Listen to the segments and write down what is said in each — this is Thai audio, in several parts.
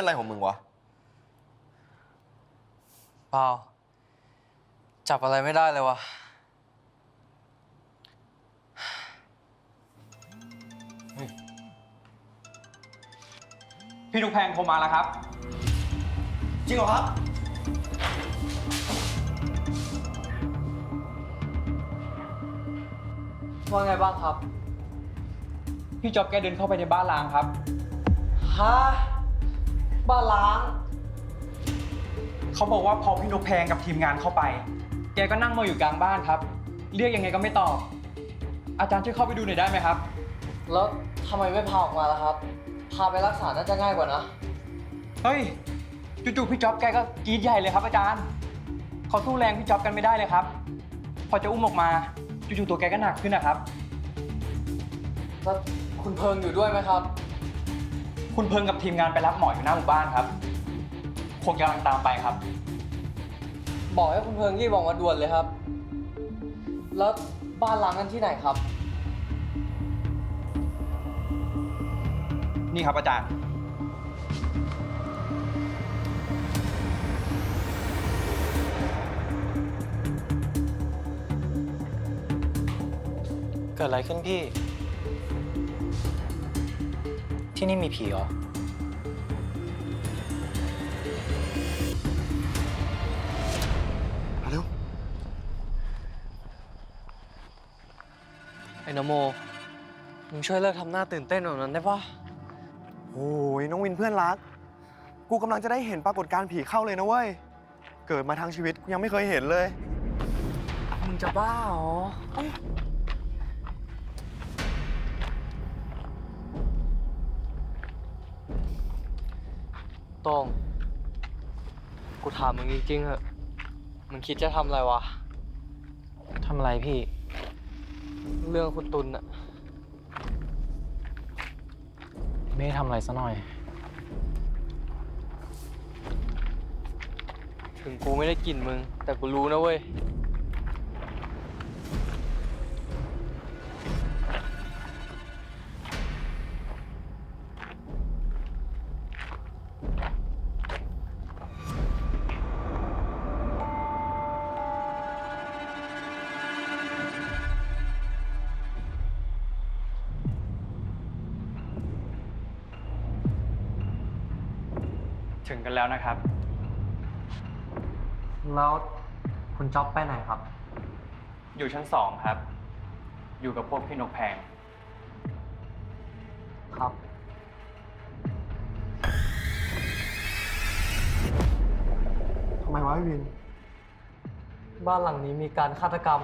เป็นไรของมึงวะ เปล่า จับอะไรไม่ได้เลยวะพี่นุกแพงโทรมาแล้วครับ จริงเหรอครับ ว่าไงบ้างครับ พี่จ๊อบแกเดินเข้าไปในบ้านล้างครับ ฮะ บ้านล้าง เขาบอกว่าพอพี่นกแพงกับทีมงานเข้าไป แกก็นั่งมองอยู่กลางบ้านครับ เรียกยังไงก็ไม่ตอบ อาจารย์ช่วยเข้าไปดูหน่อยได้ไหมครับ แล้วทำไมไม่พาออกมาล่ะครับ พาไปรักษาน่าจะง่ายกว่านะ เฮ้ยจู่ๆพี่จ๊อบแกก็กรีดใหญ่เลยครับ อาจารย์เขาสู้แรงพี่จ๊อบกันไม่ได้เลยครับ พอจะอุ้มออกมาจู่ๆตัวแกก็หนักขึ้นนะครับ แล้วคุณเพิงอยู่ด้วยไหมครับ คุณเพิงกับทีมงานไปรับหมออยู่หน้าหมู่บ้านครับ คงกำลังตามไปครับ บอกให้คุณเพิงรีบออกมาด่วนเลยครับ แล้วบ้านล้างกันที่ไหนครับ นี่ครับอาจารย์ เกิดอะไรขึ้นพี่ ที่นี่มีผีเหรอ มาเร็ว ไอ้นโม มึงช่วยเลิกทำหน้าตื่นเต้นแบบนั้นได้ปะโอ้ยน้องวินเพื่อนรัก กูกำลังจะได้เห็นปรากฏการณ์ผีเข้าเลยนะเว้ย เกิดมาทางชีวิตกูยังไม่เคยเห็นเลย มึงจะบ้าเหรอ ตรงกูถามมึงจริงๆเหอะ มึงคิดจะทำอะไรวะ ทำอะไรพี่ เรื่องคุณตุลอะไม่ได้ทำอะไรซะหน่อย ถึงกูไม่ได้กลิ่นมึง แต่กูรู้นะเว้ย ถึงกันแล้วนะครับ แล้วคุณจ๊อบไปไหนครับ อยู่ชั้นสองครับ อยู่กับพวกพี่นกแพง ครับ ทำไมวะพี่วิน บ้านหลังนี้มีการฆาตกรรม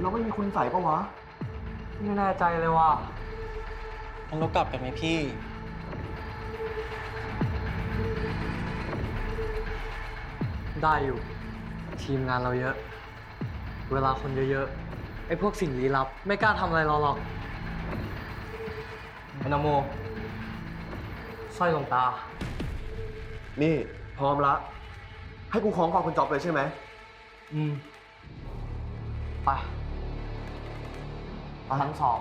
เราไม่มีคุณใส่ปะวะ ไม่แน่ใจเลยว่า งั้นเรากลับกันไหมพี่ ได้อยู่ ทีมงานเราเยอะ เวลาคนเยอะๆ ไอ้พวกสิ่งลี้ลับ ไม่กล้าทำอะไรเราหรอกไอ้นโมสร้อยหลวงตา นี่พร้อมละ ให้กูคล้องคอคุณจ๊อบเลยใช่ไหม อืม ไปชั้นสอง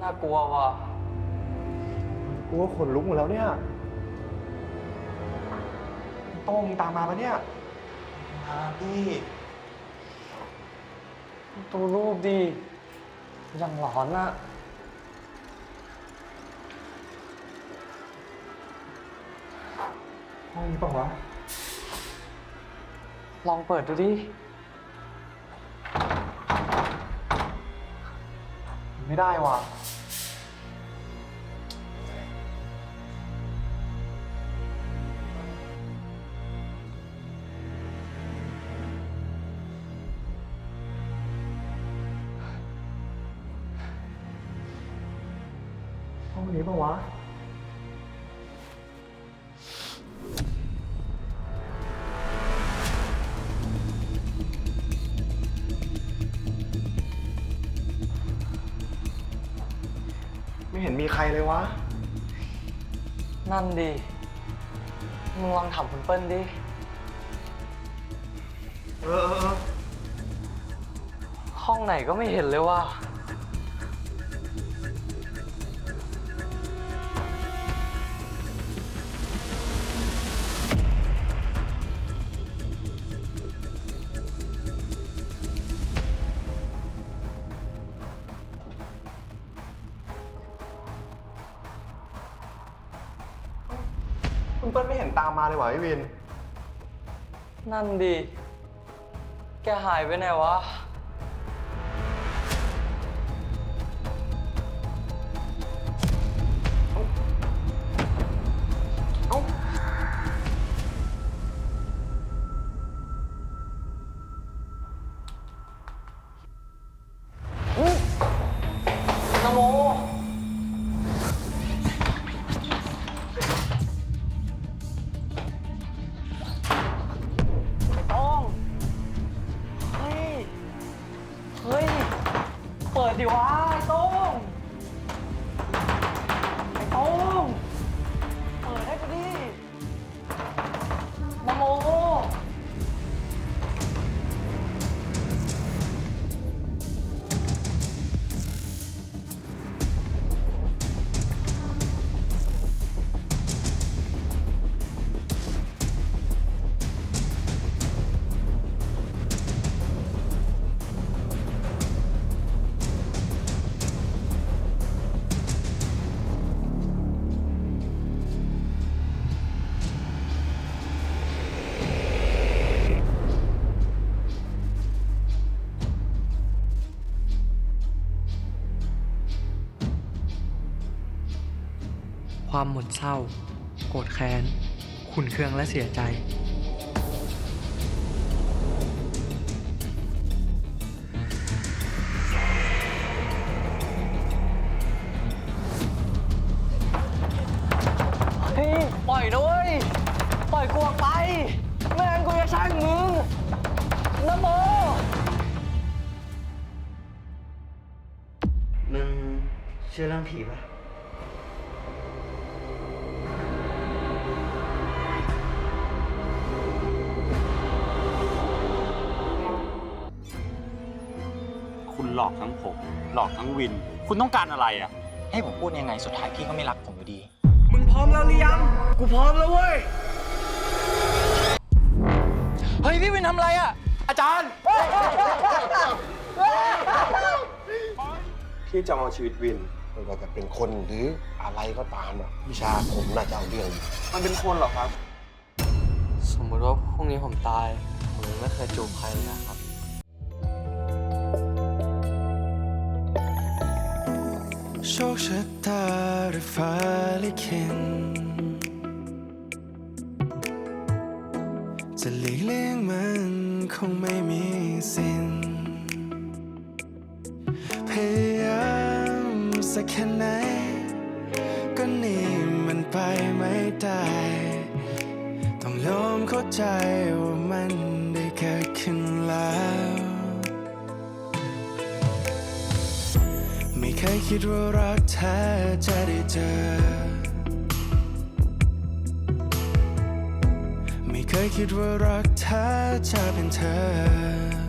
น่ากลัวว่ะ กูว่าขนลุกหมดแล้วเนี่ย โต้งมึงตามมาปะเนี่ย มาพี่ดูรูปดีอย่างหลอนอะห้องนี้ปะวะ ลองเปิดดูดิ ไม่ได้ว่ะ งนี้ปะวะ ไม่เห็นมีใครเลยวะ นั่นดิ มึงลองถามคุณเปิ้ลดิ เออเออเออห้องไหนก็ไม่เห็นเลยว่า คุณเปิ้ลไม่เห็นตามมาเลยวะพี่วิน นั่นดิ แกหายไปไหนวะ เปิ ความหม่นเศร้า โกรธแค้น ขุนเคืองและเสียใจเฮ้ยปล่อยนะเว้ย ปล่อยกูออกไป ไม่งั้นกูจะช่างมึงนะโม มึงเชื่อเรื่องผีปะ หลอกทั้งผม หลอกทั้งวิน คุณต้องการอะไรอะ ให้ผมพูดยังไงสุดท้ายพี่ก็ไม่รักผมอยู่ดี มึงพร้อมแล้วหรือยัง กูพร้อมแล้วเว้ย เฮ้ย พี่วินทำอะไรอะ อาจารย์ที่จะเอาชีวิตวิน ไม่ว่าจะเป็นคนหรืออะไรก็ตามอะวิชาผมน่าจะเอาเรื่องอยู่มันเป็นคนเหรอครับ สมมติว่าพรุ่งนี้ผมตายผมยังไม่เคยจูบใครเลยนะครับ ชคชะตาหรือฟ้าลิขิตจะหลีกเลี่ยงมันคงไม่มีสิ้นพยายามสักแค่ไหน ก็หนี่มันไปไม่ได้ ต้องยอมเข้าใจว่ามันได้เกิดขึ้นแล้ว เคยคิดว่ารักแท้จะได้เจอ ไม่เคยคิดว่ารักแท้จะเป็นเธอ